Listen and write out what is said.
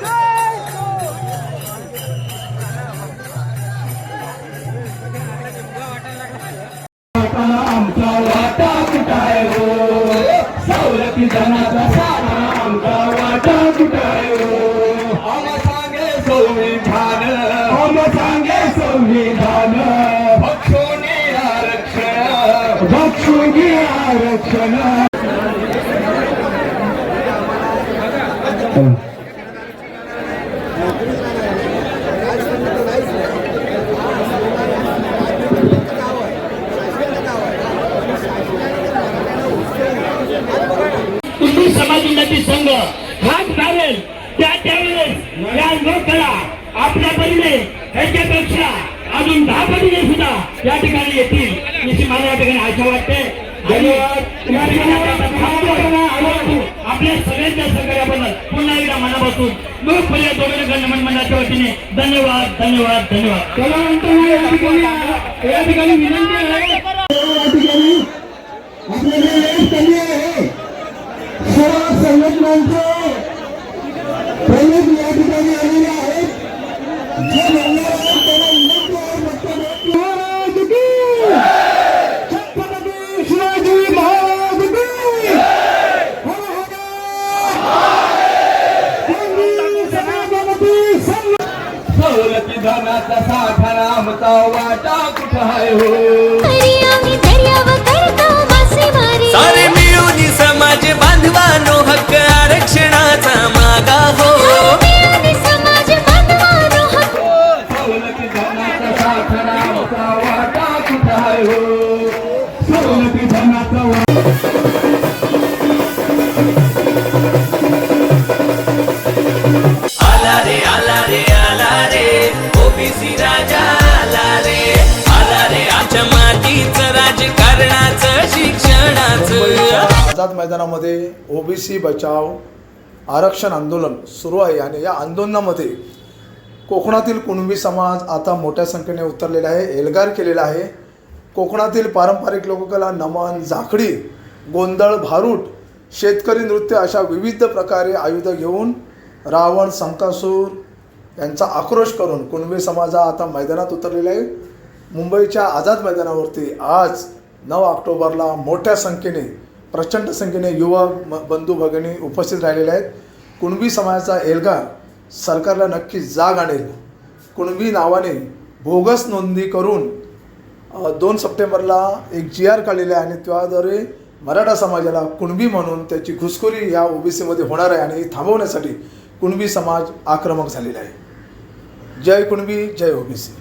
Go! संविधान। हम सांगे संविधान। बक्षुनी आरक्षण। बक्षुनी आरक्षण। समाज उन्नती संघ त्यावेळेस या लोकांना आपल्या परीने ह्याच्यापेक्षा अजून दहा परीने सुद्धा या ठिकाणी येतील. याची मला या ठिकाणी आशा वाटते. धन्यवाद. आपल्या सगळ्यांच्या सहकार्याबद्दल पुन्हा एकदा मनापासून लोकप्रिय दोघे गणमन मंडळाच्या वतीने धन्यवाद धन्यवाद धन्यवाद. चला या ठिकाणी विनंती आहे. प्रमुख या ठिकाणी आलेले आहेत जे बोलणार आहेत महाराज की छत्रपती शिवाजी महाराज की सवलती धनाचा साठा वाटा कुठं आहे हो? आझाद मैदानामध्ये ओबीसी बचाव आरक्षण आंदोलन सुरू आहे आणि या आंदोलनामध्ये कोकणातील कुणबी समाज आता मोठ्या संख्येने उतरलेला आहे एल्गार केलेला आहे. कोकणातील पारंपरिक लोककला नमन झाकडी गोंधळ भारूट शेतकरी नृत्य अशा विविध प्रकारे आयुध घेऊन रावण संकासूर यांचा आक्रोश करून कुणबी समाज हा आता मैदानात उतरलेला आहे. मुंबईच्या आझाद मैदानावरती आज नऊ ऑक्टोबरला मोठ्या संख्येने प्रचंड संख्येने युवक म- बंधू भगिनी उपस्थित राहिलेले आहेत. कुणबी समाजाचा एल्गार सरकारला नक्की जाग आणेल. कुणबी नावाने बोगस नोंदणी करून दोन सप्टेंबरला एक जी आर काढलेला आहे आणि त्याद्वारे मराठा समाजाला कुणबी म्हणून त्याची घुसखोरी या ओबीसीमध्ये होणार आहे आणि थांबवण्यासाठी कुणबी समाज आक्रमक झालेला आहे. जय कुणबी जय ओबीसी.